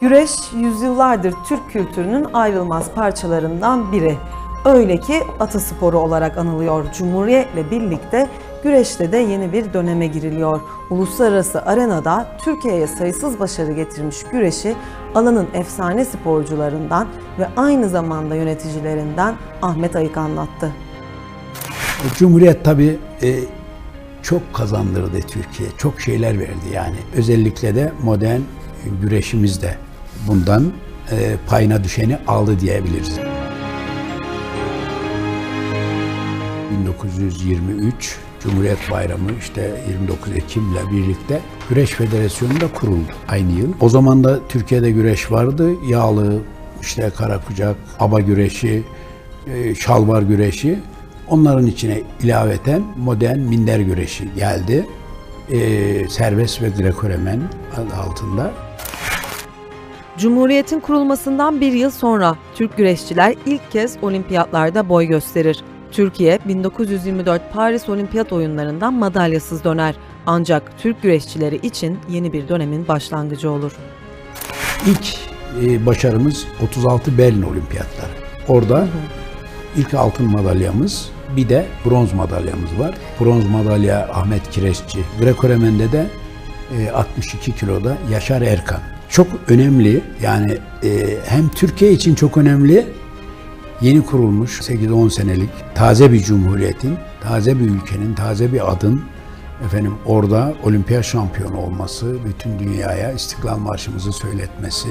Güreş yüzyıllardır Türk kültürünün ayrılmaz parçalarından biri. Öyle ki atasporu olarak anılıyor. Cumhuriyetle birlikte güreşte de yeni bir döneme giriliyor. Uluslararası arenada Türkiye'ye sayısız başarı getirmiş güreşi alanın efsane sporcularından ve aynı zamanda yöneticilerinden Ahmet Ayık anlattı. Cumhuriyet tabii e, çok kazandırdı Türkiye. Çok şeyler verdi yani. Özellikle de modern güreşimiz de bundan e, payına düşeni aldı diyebiliriz. 1923 Cumhuriyet Bayramı işte 29 Ekim'le birlikte Güreş Federasyonu da kuruldu aynı yıl. O zaman da Türkiye'de güreş vardı. Yağlı, işte kara kucak, aba güreşi, e, şalvar güreşi. Onların içine ilaveten modern minder güreşi geldi. E, serbest ve Greco-Romen adı altında. Cumhuriyetin kurulmasından bir yıl sonra Türk güreşçiler ilk kez olimpiyatlarda boy gösterir. Türkiye 1924 Paris Olimpiyat Oyunlarından madalyasız döner. Ancak Türk güreşçileri için yeni bir dönemin başlangıcı olur. İlk e, başarımız 36 Berlin Olimpiyatları. Orada ilk altın madalyamız bir de bronz madalyamız var. Bronz madalya Ahmet Kireççi. Greco-Romen'de de e, 62 kiloda Yaşar Erkan. Çok önemli yani e, hem Türkiye için çok önemli yeni kurulmuş 8-10 senelik taze bir cumhuriyetin, taze bir ülkenin, taze bir adın efendim orada olimpiyat şampiyonu olması, bütün dünyaya İstiklal Marşımızı söyletmesi,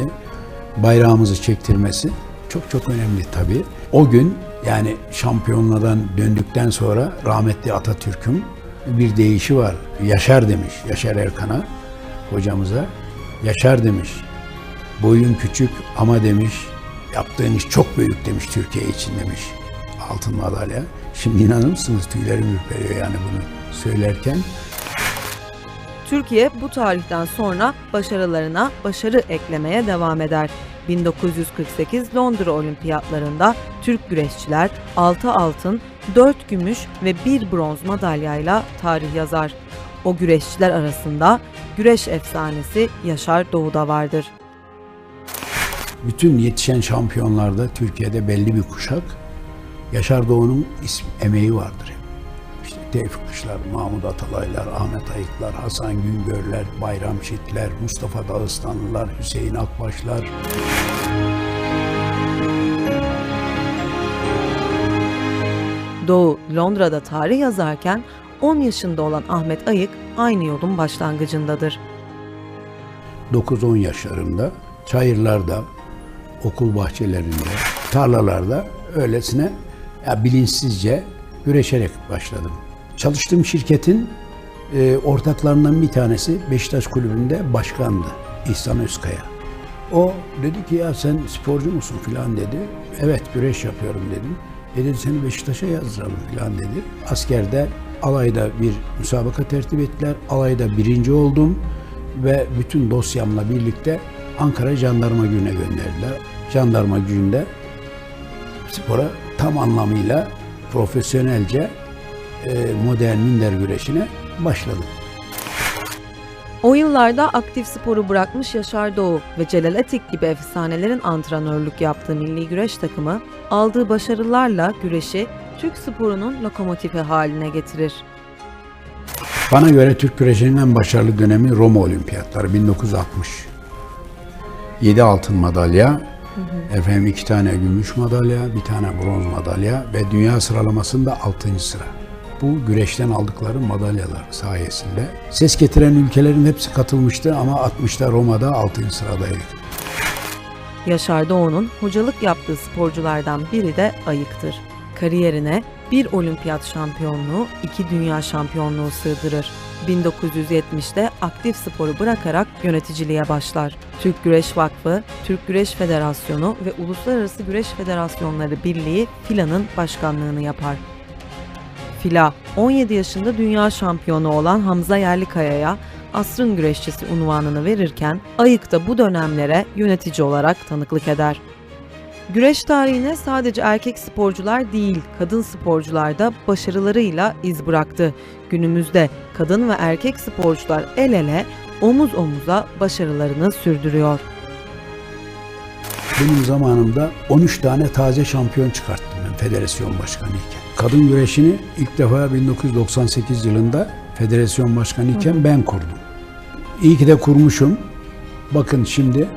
bayrağımızı çektirmesi çok çok önemli tabii. O gün yani şampiyonlardan döndükten sonra rahmetli Atatürk'ün bir deyişi var. Yaşar demiş Yaşar Erkan'a hocamıza. Yaşar demiş. Boyun küçük ama demiş yaptığın iş çok büyük demiş Türkiye için demiş. Altın madalya. Şimdi inanır mısınız tüylerim ürperiyor yani bunu söylerken. Türkiye bu tarihten sonra başarılarına başarı eklemeye devam eder. 1948 Londra Olimpiyatlarında Türk güreşçiler 6 altın, 4 gümüş ve 1 bronz madalyayla tarih yazar. O güreşçiler arasında güreş efsanesi Yaşar Doğu da vardır. Bütün yetişen şampiyonlarda Türkiye'de belli bir kuşak Yaşar Doğu'nun ism, emeği vardır. İşte Tevfik Kışlar, Mahmut Atalaylar, Ahmet Ayıklar, Hasan Güngörler, Bayram Şitler, Mustafa Dağıstanlılar, Hüseyin Akbaşlar. Doğu Londra'da tarih yazarken 10 yaşında olan Ahmet Ayık aynı yolun başlangıcındadır. 9-10 yaşlarında çayırlarda, okul bahçelerinde, tarlalarda öylesine ya bilinçsizce güreşerek başladım. Çalıştığım şirketin e, ortaklarından bir tanesi Beşiktaş Kulübü'nde başkandı İhsan Özkaya. O dedi ki ya sen sporcu musun filan dedi. Evet güreş yapıyorum dedim. E dedi seni Beşiktaş'a yazdıralım filan dedi. Askerde alayda bir müsabaka tertip ettiler. Alayda birinci oldum ve bütün dosyamla birlikte Ankara Jandarma Gücü'ne gönderdiler. Jandarma Gücü'nde spora tam anlamıyla profesyonelce e, modern minder güreşine başladım. O yıllarda aktif sporu bırakmış Yaşar Doğu ve Celal Atik gibi efsanelerin antrenörlük yaptığı milli güreş takımı aldığı başarılarla güreşi Türk sporunun lokomotifi haline getirir. Bana göre Türk güreşinin en başarılı dönemi Roma Olimpiyatları 1960. 7 altın madalya, efendim iki tane gümüş madalya, bir tane bronz madalya ve dünya sıralamasında 6. sıra. Bu güreşten aldıkları madalyalar sayesinde. Ses getiren ülkelerin hepsi katılmıştı ama 60'ta Roma'da 6. sıradaydık. Yaşar Doğu'nun hocalık yaptığı sporculardan biri de Ayık'tır. Kariyerine bir olimpiyat şampiyonluğu, iki dünya şampiyonluğu sığdırır. 1970'te aktif sporu bırakarak yöneticiliğe başlar. Türk Güreş Vakfı, Türk Güreş Federasyonu ve Uluslararası Güreş Federasyonları Birliği FILA'nın başkanlığını yapar. FILA, 17 yaşında dünya şampiyonu olan Hamza Yerlikaya'ya asrın güreşçisi unvanını verirken Ayık da bu dönemlere yönetici olarak tanıklık eder. Güreş tarihine sadece erkek sporcular değil, kadın sporcular da başarılarıyla iz bıraktı. Günümüzde kadın ve erkek sporcular el ele, omuz omuza başarılarını sürdürüyor. benim zamanımda 13 tane taze şampiyon çıkarttım ben federasyon başkanıyken. Kadın güreşini ilk defa 1998 yılında federasyon başkanıyken ben kurdum. İyi ki de kurmuşum. Bakın şimdi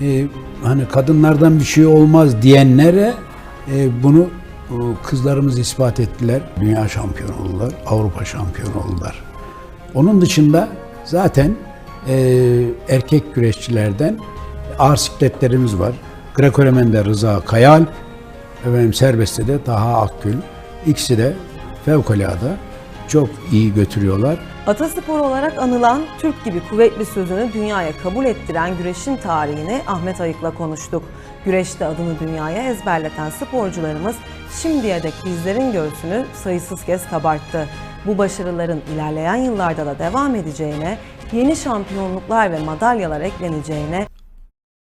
e, hani kadınlardan bir şey olmaz diyenlere e, bunu e, kızlarımız ispat ettiler. Dünya şampiyonu oldular, Avrupa şampiyonu oldular. Onun dışında zaten e, erkek güreşçilerden ağır sikletlerimiz var. Greco-Romen'de Rıza Kayalp, efendim serbestte de Taha Akgül. İkisi de fevkalade çok iyi götürüyorlar. Ataspor olarak anılan Türk gibi kuvvetli sözünü dünyaya kabul ettiren güreşin tarihini Ahmet Ayık'la konuştuk. Güreşte adını dünyaya ezberleten sporcularımız şimdiye dek bizlerin göğsünü sayısız kez kabarttı. Bu başarıların ilerleyen yıllarda da devam edeceğine, yeni şampiyonluklar ve madalyalar ekleneceğine